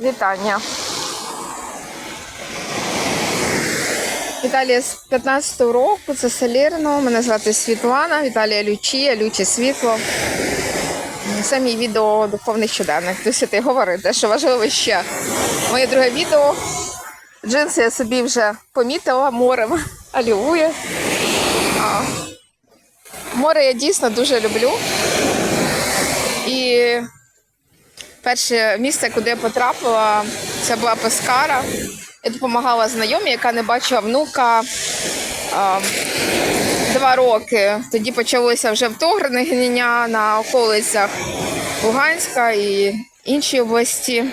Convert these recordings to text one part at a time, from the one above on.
Вітання. Віталія з 15-го року, це Салірно. Мене звати Світлана, Віталія Лючія, Лючі Світло. Це мій відео духовний щоденник. Досі ти говорите, що важливо ще. Моє друге відео. Джинси я собі вже помітила морем. Алілуя. А, Море я дійсно дуже люблю. І перше місце, куди я потрапила, це була Пескара. Я допомагала знайомій, яка не бачила внука а, два роки. Тоді почалося вже вторгнення на околицях Луганська і інші області.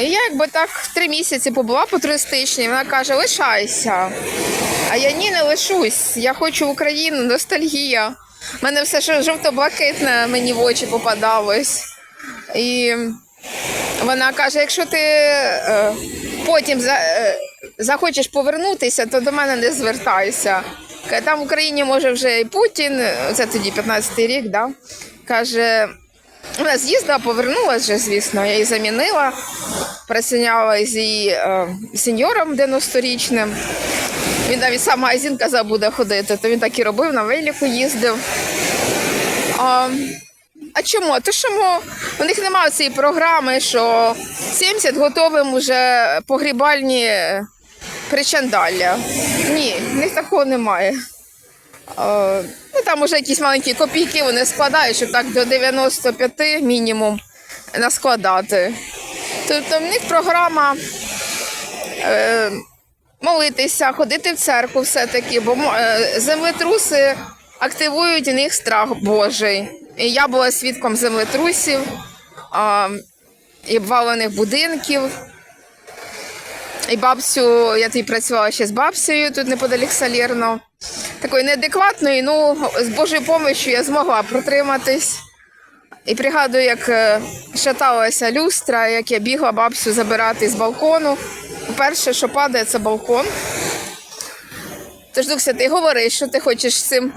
І я якби так три місяці побула по туристичній, вона каже, лишайся. А я ні, не лишусь. Я хочу в Україну, ностальгія. У мене все жовто-блакитне мені в очі попадалось. І вона каже: якщо ти е, потім е, захочеш повернутися, то до мене не звертайся. Там в Україні може вже і Путін, це тоді 15-й рік, да? каже, вона з'їздила, повернулася вже, звісно, я її замінила, працювала з її е, сеньором 90-річним. Він навіть сам магазин казав, буде ходити, то він так і робив, на велику їздив. А, а чому? То що у них немає цієї програми, що 70 готовим уже погрібальні причандалля. Ні, в них такого немає. Ну, там вже якісь маленькі копійки вони складають, щоб так до 95 мінімум наскладати. Тобто в них програма е, молитися, ходити в церкву все-таки, бо е, землетруси активують у них страх Божий. І я була свідком землетрусів а, і обвалених будинків. І бабцю, я тоді працювала ще з бабцею тут неподалік Салірно. Такою неадекватною, ну, з Божою допомогою я змогла протриматись. І пригадую, як е, шаталася люстра, як я бігла бабцю забирати з балкону. Перше, що падає, це балкон. Тож Дух Святий, говори, що ти хочеш цим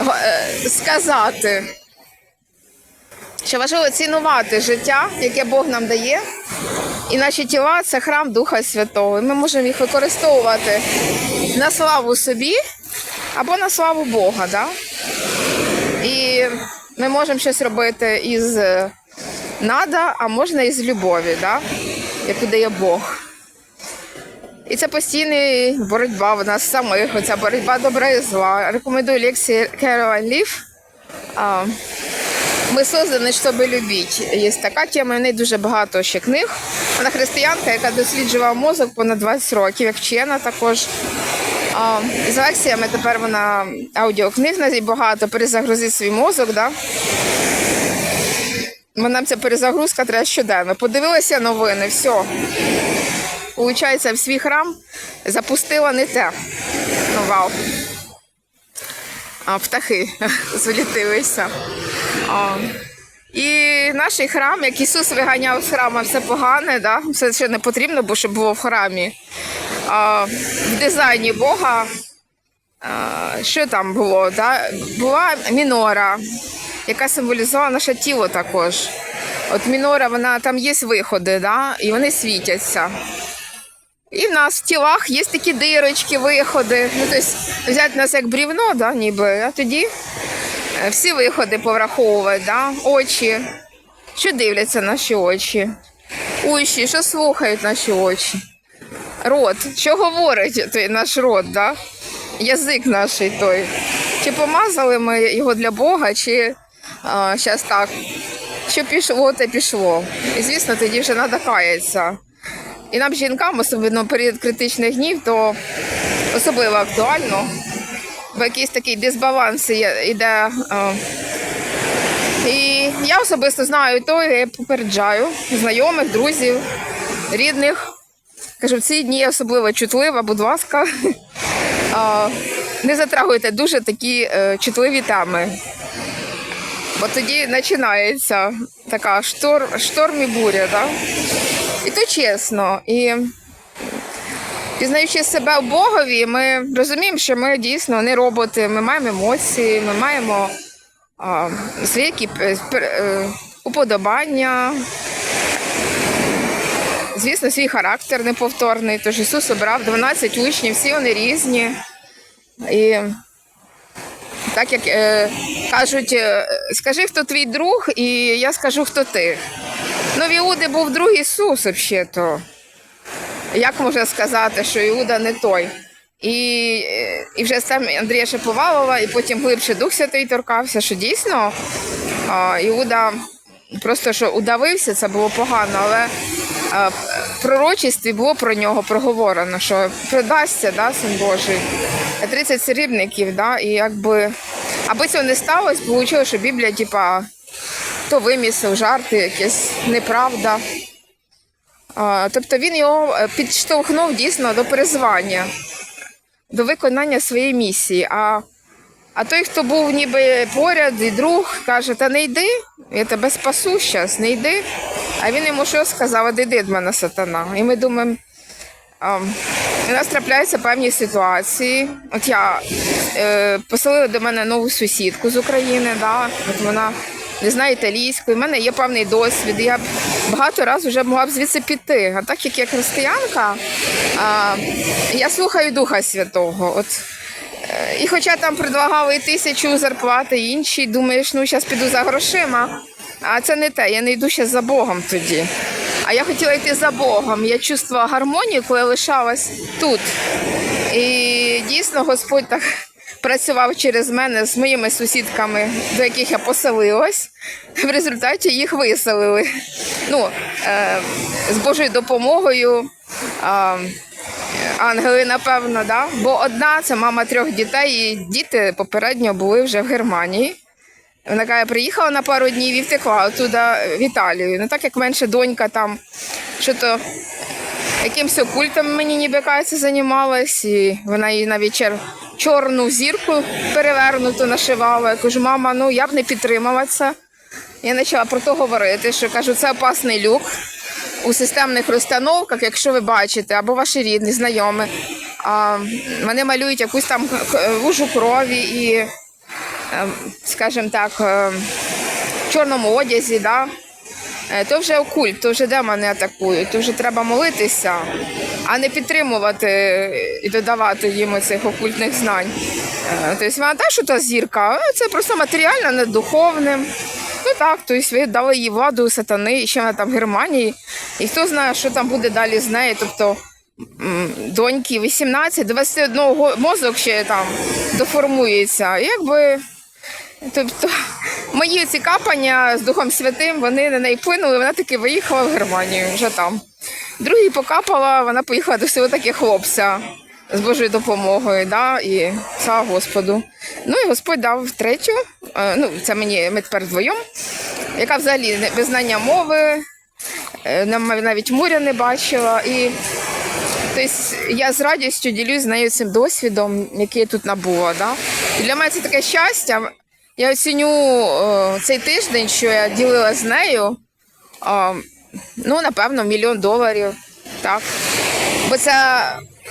е, сказати. Що важливо цінувати життя, яке Бог нам дає. І наші тіла це храм Духа Святого. І ми можемо їх використовувати на славу собі або на славу Бога. Да? І ми можемо щось робити із е, нада, а можна із любові, да? яку дає Бог. І це постійна боротьба в нас самих, оця боротьба добра і зла. Рекомендую лекції Керолайн Лів. Ми создані, щоб любити. Є така тема, в неї дуже багато ще книг. Вона християнка, яка досліджувала мозок понад 20 років, як вчена також. З лекціями тепер вона аудіокниг на багато, перезагрузити свій мозок. Да? Бо нам ця перезагрузка треба щоденно. Подивилася новини, все. Получається, в свій храм запустила не те. Ну, вау. Птахи злітилися. І наш храм, як Ісус виганяв з храма все погане, да? все, що не потрібно, бо щоб було в храмі. А, в дизайні Бога, а, що там було? Да? Була мінора, яка символізувала наше тіло також. От мінора, вона там є виходи, да? і вони світяться. І в нас в тілах є такі дирочки, виходи. Ну, тобто взяти нас як брівно, да, ніби, а тоді е, всі виходи повраховувати, да? очі. Що дивляться наші очі? Уші, що слухають наші очі? Рот, що говорить той наш рот, да? язик наш той. Чи помазали ми його для Бога, чи зараз так, що пішло, те пішло. І звісно, тоді вже треба каятися. І нам, жінкам, особливо період критичних днів, то особливо актуально, бо якийсь такий дисбаланс іде. І я особисто знаю то, я попереджаю знайомих, друзів, рідних. Кажу, в ці дні особливо чутлива, будь ласка, не затрагуйте дуже такі е, чутливі теми. Бо тоді починається така штор, шторм і буря. Да? І то чесно. І пізнаючи себе в Богові, ми розуміємо, що ми дійсно не роботи, ми маємо емоції, ми маємо а, свої які, е, е, уподобання, звісно, свій характер неповторний. Тож Ісус обрав 12 учнів, всі вони різні. І так як е, кажуть, е, скажи, хто твій друг, і я скажу, хто ти. Ну, в Іуди був друг Ісус, взагалі-то. Як можна сказати, що Іуда не той? І, і вже сам Андрія Шаповалова, і потім глибше Дух Святий торкався, що дійсно Іуда просто що удавився, це було погано, але в пророчестві було про нього проговорено, що продасться да, син Божий 30 срібників, да, і якби аби цього не сталося, вийшло, що Біблія, типа, то вимісив, жарти, якась неправда. А, тобто він його е, підштовхнув дійсно до призвання, до виконання своєї місії. А, а той, хто був ніби поряд і друг, каже: Та не йди, я тебе спасу зараз, не йди. А він йому що сказав, «От іди від мене сатана. І ми думаємо, у нас трапляються певні ситуації. От я е, поселила до мене нову сусідку з України, да? от вона не знає італійської, в мене є певний досвід. Я багато разів вже могла б звідси піти. А так як я християнка, а, я слухаю Духа Святого. От, е, і хоча там предлагали і тисячу зарплати, інші, думаєш, ну зараз піду за грошима. А це не те, я не йду ще за Богом тоді. А я хотіла йти за Богом. Я чувствувала гармонію, коли лишалась тут. І дійсно Господь так працював через мене з моїми сусідками, до яких я поселилась. В результаті їх виселили. Ну, е, з Божою допомогою. Е, Ангели, напевно, да? бо одна це мама трьох дітей, і діти попередньо були вже в Германії. Вона каже, приїхала на пару днів і втекла туди в Італію. Ну так як менше донька там, що то якимось окультом мені ніби кажеться, займалась, і вона їй на вечір чорну зірку перевернуту нашивала. Я кажу, мама, ну я б не підтримала це. Я почала про то говорити, що кажу, це опасний люк у системних розстановках, якщо ви бачите, або ваші рідні, знайомі. А, вони малюють якусь там к- лужу крові і, е, скажімо так, е, в чорному одязі, да? Е, то вже окульт, то вже демони атакують, то вже треба молитися, а не підтримувати і додавати їм цих окультних знань. Е, Тобто вона та, що та зірка, е, це просто матеріально, не духовне. Ну так, тобто ви дали їй владу сатани, і ще вона там в Германії. І хто знає, що там буде далі з нею. Тобто доньки 18, 21 го- мозок ще там доформується. Якби Тобто мої ці капання з Духом Святим, вони на неї вплинули, вона таки виїхала в Германію вже там. Другий покапала, вона поїхала до всього таки хлопця з Божою допомогою, да, і слава Господу. Ну і Господь дав третю, е, ну це мені ми тепер вдвоєм, яка взагалі без знання мови, е, навіть моря не бачила. І Тобто я з радістю ділюсь з нею цим досвідом, який я тут набула. Да? І для мене це таке щастя. Я оціню е, цей тиждень, що я ділила з нею, е, ну, напевно, мільйон доларів. Так. Бо це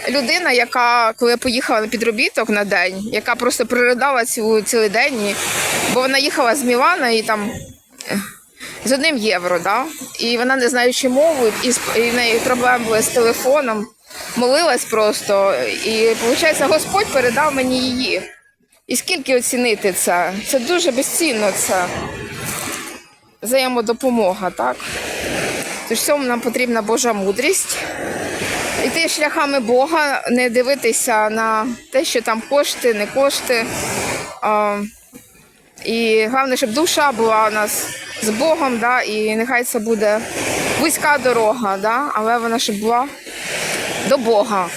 людина, яка, коли я поїхала на підробіток на день, яка просто приридала цілу, цілий день, бо вона їхала з Мілана і там з одним євро, да? і вона не знаючи мову, і, і в неї проблеми були з телефоном, молилась просто. І виходить, Господь передав мені її. І скільки оцінити це? Це дуже безцінно це взаємодопомога, так? Тож цьому нам потрібна Божа мудрість. Йти шляхами Бога, не дивитися на те, що там кошти, не кошти. А, і головне, щоб душа була у нас з Богом, да, і нехай це буде вузька дорога, да, але вона щоб була до Бога.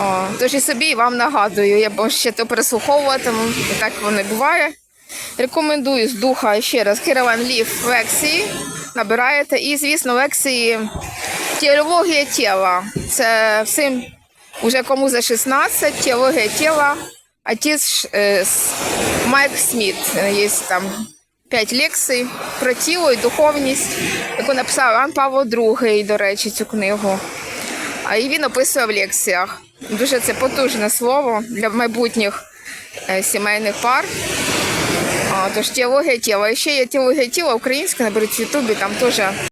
О, тож і собі, вам нагадую, я ще то переслуховуватиму, так воно буває. Рекомендую з духа ще раз Кирован Лів лекції. Набираєте. І, звісно, лекції теологія тіла. Це всім, уже кому за 16, теологія тіла. Отець е, Майк Сміт. Є там п'ять лекцій про тіло і духовність, яку написав Іван Павло II, до речі, цю книгу. А і він описує в лекціях. Дуже це потужне слово для майбутніх е, сімейних пар. А, тож теологія тіла. І ще є теологія тіла українська, наберуть в Ютубі, там теж